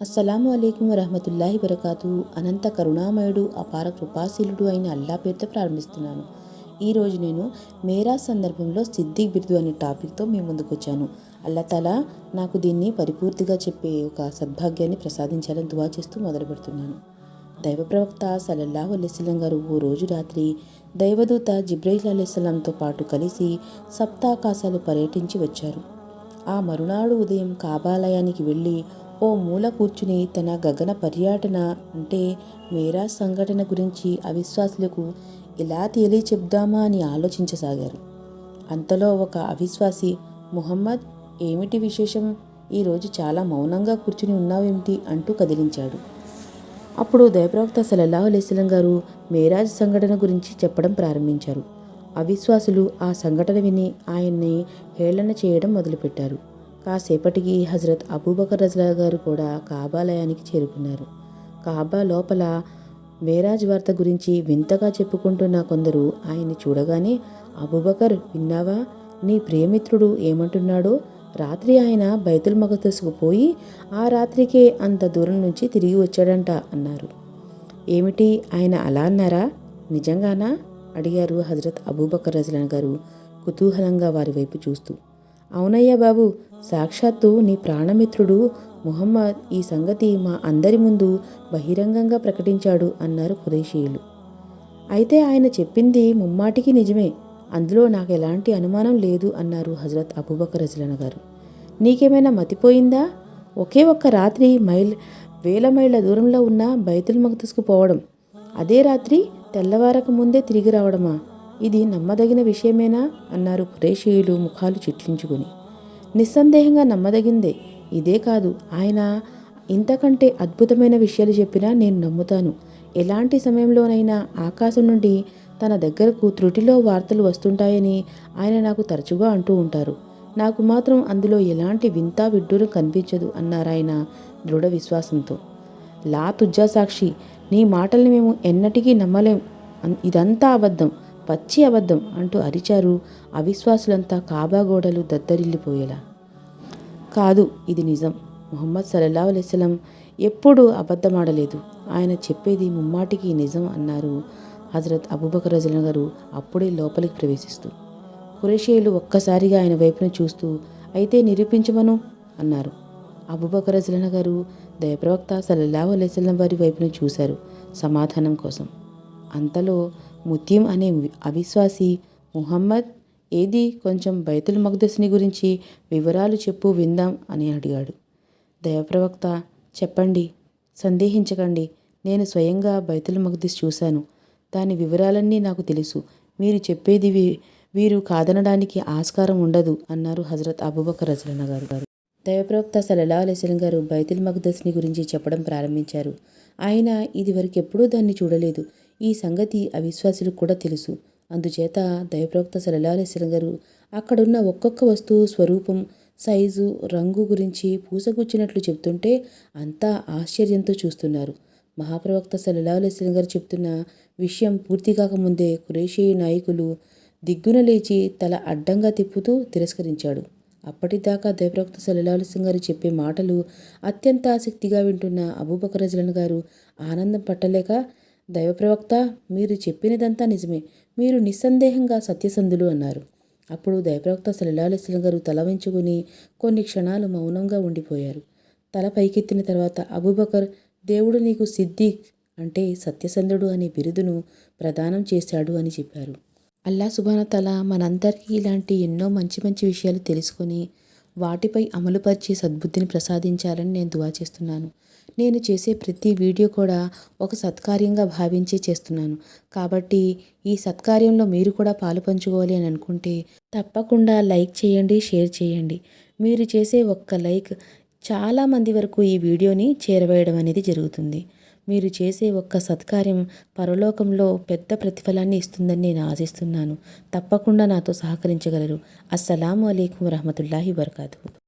అస్సలాము అలైకుం వరహమతుల్లాహి వరకాతు అనంత కరుణామయుడు అపార కృపాశీలుడు అయిన అల్లా పేరుతో ప్రారంభిస్తున్నాను. ఈరోజు నేను మేరా సందర్భంలో సిద్దిక్ బిర్దు అనే టాపిక్తో మీ ముందుకు వచ్చాను. అల్లతల నాకు దీన్ని పరిపూర్తిగా చెప్పే ఒక సద్భాగ్యాన్ని ప్రసాదించాలని దువా చేస్తూ మొదలు పెడుతున్నాను దైవ ప్రవక్త సలల్లాహు అలైస్లం గారు ఓ రోజు రాత్రి దైవదూత జిబ్రైల్ అలైస్లంతో పాటు కలిసి సప్తాకాశాలు పర్యటించి వచ్చారు. ఆ మరునాడు ఉదయం కాబాలయానికి వెళ్ళి ఓ మూల కూర్చుని తన గగన పర్యటన అంటే మేరా సంఘటన గురించి అవిశ్వాసులకు ఎలా తేలి చెప్దామా అని ఆలోచించసాగారు. అంతలో ఒక అవిశ్వాసి ముహమ్మద్ ఏమిటి విశేషం? ఈరోజు చాలా మౌనంగా కూర్చుని ఉన్నావేమిటి? అంటూ కదిలించాడు. అప్పుడు దయప్రవక్త సలల్లాహు అలైస్లం గారు మేరాజ్ సంఘటన గురించి చెప్పడం ప్రారంభించారు. అవిశ్వాసులు ఆ సంఘటన విని ఆయన్ని హేళన చేయడం మొదలుపెట్టారు. కాసేపటికి హజరత్ అబూబకర్ రజలా గారు కూడా కాబాలయానికి చేరుకున్నారు. కాబా లోపల మేరాజ్ వార్త గురించి వింతగా చెప్పుకుంటున్న కొందరు ఆయన్ని చూడగానే అబూబకర్ విన్నావా? నీ ప్రియమిత్రుడు ఏమంటున్నాడో? రాత్రి ఆయన బైతుల్ మగతసుకు పోయి ఆ రాత్రికే అంత దూరం నుంచి తిరిగి వచ్చాడంట అన్నారు. ఏమిటి? ఆయన అలా అన్నారా? నిజంగానా? అడిగారు హజరత్ అబూబకర్ రజలాన్ గారు కుతూహలంగా వారి వైపు చూస్తూ. అవునయ్యా బాబు సాక్షాత్తు నీ ప్రాణమిత్రుడు ముహమ్మద్ ఈ సంగతి మా అందరి ముందు బహిరంగంగా ప్రకటించాడు అన్నారు ఖురేషీయులు అయితే ఆయన చెప్పింది ముమ్మాటికి నిజమే. అందులో నాకు ఎలాంటి అనుమానం లేదు అన్నారు హజరత్ అబూబకర్ రజలన గారు. నీకేమైనా మతిపోయిందా? ఒకే ఒక్క రాత్రి మైల్ వేల మైళ్ళ దూరంలో ఉన్న బైతుల్ మక్తస్కు పోవడం అదే రాత్రి తెల్లవారక ముందే తిరిగి రావడమా? ఇది నమ్మదగిన విషయమేనా? అన్నారు ఖురేషీయులు ముఖాలు చిట్లించుకుని. నిస్సందేహంగా నమ్మదగిందే. ఇదే కాదు ఆయన ఇంతకంటే అద్భుతమైన విషయాలు చెప్పినా నేను నమ్ముతాను. ఎలాంటి సమయంలోనైనా ఆకాశం నుండి తన దగ్గరకు త్రుటిలో వార్తలు వస్తుంటాయని ఆయన నాకు తరచుగా అంటూ ఉంటారు. నాకు మాత్రం అందులో ఎలాంటి వింత విడ్డూరం కనిపించదు అన్నారాయన దృఢ విశ్వాసంతో. లా తుజ్జా సాక్షి నీ మాటల్ని మేము ఎన్నటికీ నమ్మలేం. ఇదంతా అబద్ధం. పచ్చి అబద్ధం అంటూ అరిచారు అవిశ్వాసులంతా కాబా గోడలు దద్దరిల్లిపోయేలా. కాదు ఇది నిజం. ముహమ్మద్ సల్లల్లా అలైస్లం ఎప్పుడూ అబద్ధమాడలేదు. ఆయన చెప్పేది ముమ్మాటికి నిజం అన్నారు హజరత్ అబూబకర్ రజల గారు అప్పుడే లోపలికి ప్రవేశిస్తూ. కురేషియలు ఒక్కసారిగా ఆయన వైపున చూస్తూ అయితే నిరూపించమను అన్నారు. అబూబకర్ రజలన గారు దయప్రవక్త సల్లల్లాహు అలైస్లం వారి వైపున చూశారు సమాధానం కోసం. అంతలో ముత్యం అనే అవిశ్వాసి ముహమ్మద్ ఏది కొంచెం బైతుల్ మగ్దస్ని గురించి వివరాలు చెప్పు విందాం అని అడిగాడు. దయప్రవక్త చెప్పండి సందేహించకండి నేను స్వయంగా బైతుల్ మగ్దిస్ చూశాను. దాని వివరాలన్నీ నాకు తెలుసు. మీరు చెప్పేది వీరు కాదనడానికి ఆస్కారం ఉండదు అన్నారు హజరత్ అబూబక్ రజలన గారు. గారు దైవప్రవక్త సలలా అలెసలం గారు బైతుల్ మగ్దస్ని గురించి చెప్పడం ప్రారంభించారు. ఆయన ఇదివరకెప్పుడూ దాన్ని చూడలేదు. ఈ సంగతి అవిశ్వాసులకు కూడా తెలుసు. అందుచేత దైవప్రవక్త సలలాలేశ్వరం గారు అక్కడున్న ఒక్కొక్క వస్తువు స్వరూపం సైజు రంగు గురించి పూసగుచ్చినట్లు చెప్తుంటే అంతా ఆశ్చర్యంతో చూస్తున్నారు. మహాప్రవక్త సలలాలేశ్వరం గారు చెప్తున్న విషయం పూర్తి కాకముందే కురేషీ నాయకులు దిగ్గున లేచి తల అడ్డంగా తిప్పుతూ తిరస్కరించాడు. అప్పటిదాకా దైవప్రవక్త సలలాలిసం గారు చెప్పే మాటలు అత్యంత ఆసక్తిగా వింటున్న అబూబకరజలన్ గారు ఆనందం పట్టలేక దైవప్రవక్త మీరు చెప్పినదంతా నిజమే. మీరు నిస్సందేహంగా సత్యసంధులు అన్నారు. అప్పుడు దైవప్రవక్త సలలాలిస్లం గారు తల వంచుకుని కొన్ని క్షణాలు మౌనంగా ఉండిపోయారు. తల పైకెత్తిన తర్వాత అబూబకర్ దేవుడు నీకు సిద్దిక్ అంటే సత్యసంధుడు అనే బిరుదును ప్రదానం చేశాడు అని చెప్పారు. అల్లా సుభానతల మనందరికీ ఇలాంటి ఎన్నో మంచి మంచి విషయాలు తెలుసుకొని వాటిపై అమలుపరిచి సద్బుద్ధిని ప్రసాదించాలని నేను దువా చేస్తున్నాను. నేను చేసే ప్రతి వీడియో కూడా ఒక సత్కార్యంగా భావించి చేస్తున్నాను. కాబట్టి ఈ సత్కార్యంలో మీరు కూడా పాలు పంచుకోవాలి అని అనుకుంటే తప్పకుండా లైక్ చేయండి షేర్ చేయండి. మీరు చేసే ఒక్క లైక్ చాలామంది వరకు ఈ వీడియోని చేరవేయడం అనేది జరుగుతుంది. మీరు చేసే ఒక్క సత్కార్యం పరలోకంలో పెద్ద ప్రతిఫలాన్ని ఇస్తుందని నేను ఆశిస్తున్నాను. తప్పకుండా నాతో సహకరించగలరు. అస్సలం అయికం వరహమతుల్లాహి వరకాతు